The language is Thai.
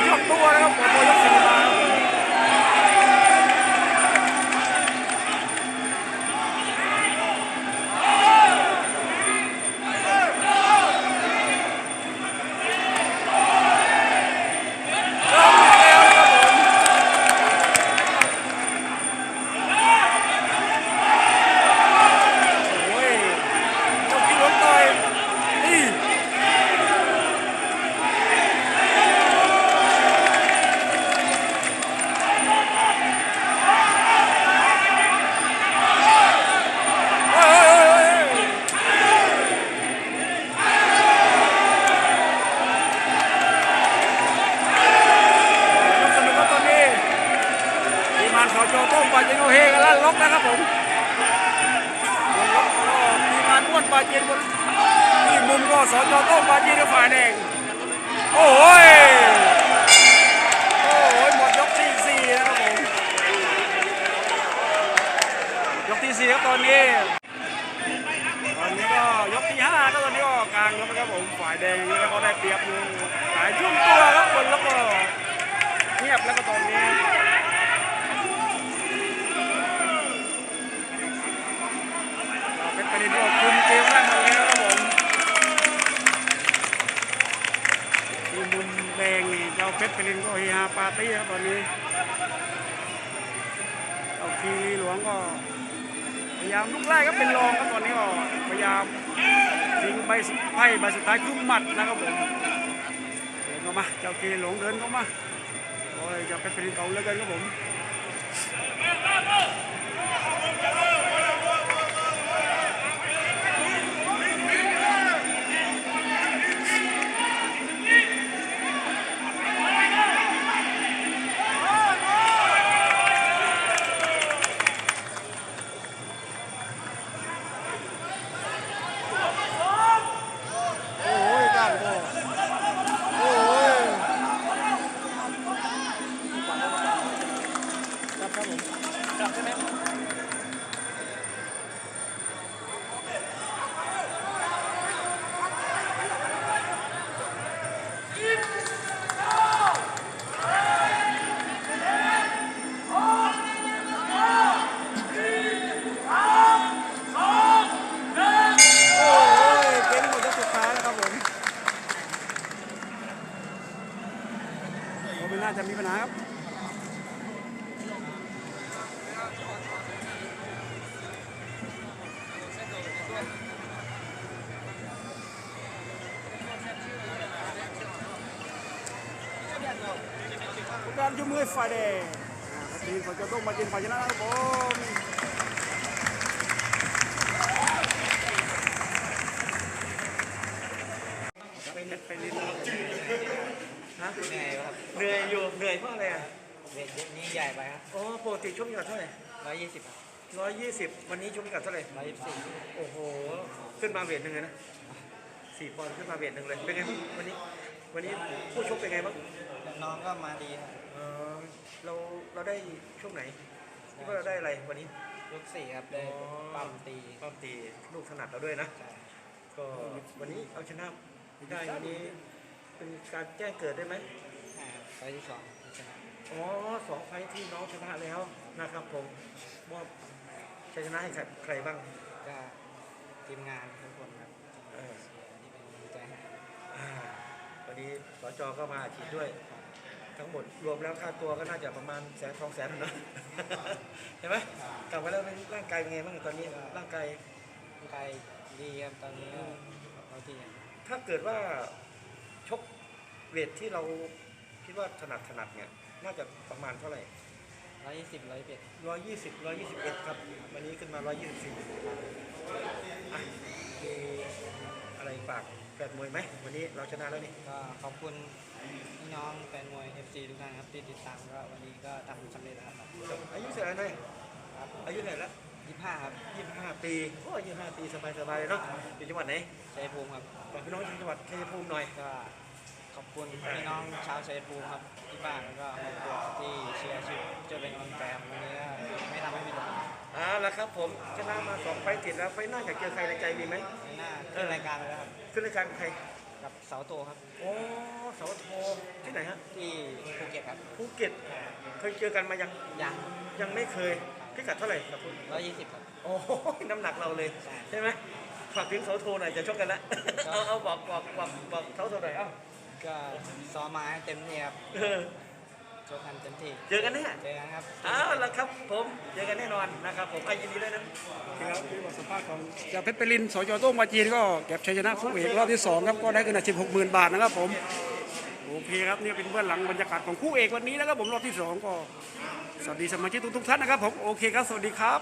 Jok tua dengan. ครับผมบนล็อกก็มีงานนวดปาจินบนที่มุมก็สจโต้งปาจินในฝ่ายแดงโอ้ยโอ้ยหมดยกที่สี่นะครับผมยกที่สี่ครับตอนนี้ตอนนี้ก็ยกที่ห้าก็ตอนนี้ก็กลางแล้วนะครับผมฝ่ายแดงแล้วก็ได้เปรียบอยู่หลายช่วงตัวครับบนแล้วก็เงียบแล้วก็ตอนนี้ เจ้าเพชรปรินก็เฮฮาปาร์ตี้ครับตอนนี้เจ้าคีรีหลวงก็พยายามลุกไล่ก็เป็นรองครับตอนนี้ก็พยายามทิ้งใบไพ่ใบสุดท้ายคือหมัดนะครับผมเดินเข้ามาเจ้าคีหลงเดินเข้ามาโอ้ยเจ้าเพชรเป็นเก่าเหลือเกินครับผม ไม่น่าจะมีปัญหาครับการยุ่มมือไฟแดงทีมเขาจะต้องมาจินไฟชนะครับผมไปเล่นไปเล่น ฮะเหนื่อยครับเหนื่อยอยู่เหนื่อยเพราะอะไรอะเวทนี้ใหญ่ไปครับอ๋อปกติชกพิกัดเท่าไหร่ร้อยยี่สิบครับร้อยยี่สิบวันนี้ชกพิกัดเท่าไหร่ร้อยยี่สิบสี่โอ้โห ขึ้นมาเวทหนึ่งเลยนะสี่ปอนด์ขึ้นมาเวทหนึ่งเลย เป็นไงบ้างวันนี้ วันนี้ผู้ชกเป็นไงบ้าง น้องก็มาดีครับเออเราเราได้ช่วงไหนคิดว่าเราได้อะไรวันนี้ยกสี่ครับได้อ๋อปั๊มตีป้อมตีลูกถนัดเราด้วยนะใช่ก็วันนี้เอาชนะได้วันนี้ เป็นการแจ้งเกิดได้ไหมอ่าไฟล์ที่สองชนะอ๋อสองไฟท์ที่น้องชนะแล้วนะครับผมมอบชัยชนะให้กับใครบ้างก็ทีมงานทุกคนครับเออเชียร์ที่เป็นกำลังใจให้อ่าวันนี้สจก็มาฉีดด้วย ทั้งหมดรวมแล้วค่าตัวก็น่าจะประมาณแสนสองแสนนะ เห็นไหมกลับมาแล้วเป็นร่างกายเป็นไงบ้างตอนนี้ร่างกายร่างกายดีครับตอนนี้ก็เอาที่อย่างถ้าเกิดว่าชก เวทที่เราคิดว่าถนัดถนัดเนี่ยน่าจะประมาณเท่าไหร่ร้อยยี่สิบร้อยเอ็ดร้อยยี่สิบร้อยยี่สิบเอ็ดครับ วันนี้ขึ้นมาร้อยยี่สิบสี่มีอะไรฝากแฟนมวยไหมวันนี้เราชนะแล้วนี่ก็ขอบคุณพี่น้องแฟนมวย FC ทุกท่านครับที่ติดตามก็วันนี้ก็ทำสำเร็จแล้วครับอายุเท่าไหร่หน่อยครับอายุเท่าไหร่แล้วยี่สิบห้าครับยี่สิบห้าปีโอ้ยี่สิบห้าปีสบายสบายๆเลยเนาะอยู่จังหวัดไหนชัยภูมิครับบอกพี่น้องจังหวัดชัยภูมิหน่อยก็ข อบคุณพี่น้องชาวชัยภูมิครับที่บ้านแล้วก็ครอบครัวที่เชียร์ชิปจะเป็นกำลังใจครับวันนี้ก็ไม่ทำให้ผิดหวังเอาละครับผมชนะมาสองไฟต์ติดแล้วไฟต์หน้าอยากเจอใครในใจมีไหมในหน้าขึ้นรายการไปแล้วครับขึ้นรายการกับใครกับเสาโตครับ โอ้เสาโทที่ไหนฮะที่ภูเก็ตครับภูเก็ตเคยเจอกันมายังยังยังไม่เคยพิกัดเท่าไหร่ครับคุณร้อยยี่สิบครับโอ้โหน้ำหนักเราเลยใช่ใช่ไหมฝากถึงเสาโทหน่อยจะชกกันละเอาเอาบอกบอกบอกบอกเสาโทหน่อยเอ้า ก็ซ้อมมาให้เต็มที่ครับเออชกกันเต็มที่เจอกันแน่เจอกันครับเอาละครับผมเจอกันแน่นอนนะครับผมไอ้ยินดีด้วยนะครับที่บทสัมภาษณ์ของจ่าเพชรเปรินสจโต้งมาจีนก็เก็บชัยชนะคู่เอกรอบที่สองครับก็ได้เงิน16หมื่นบาทนะครับผมโอเคครับนี่เป็นเบื้องหลังบรรยากาศของคู่เอกวันนี้นะครับผมรอบที่สองก็สวัสดีสมาชิกทุกๆท่านนะครับผมโอเคครับสวัสดีครับ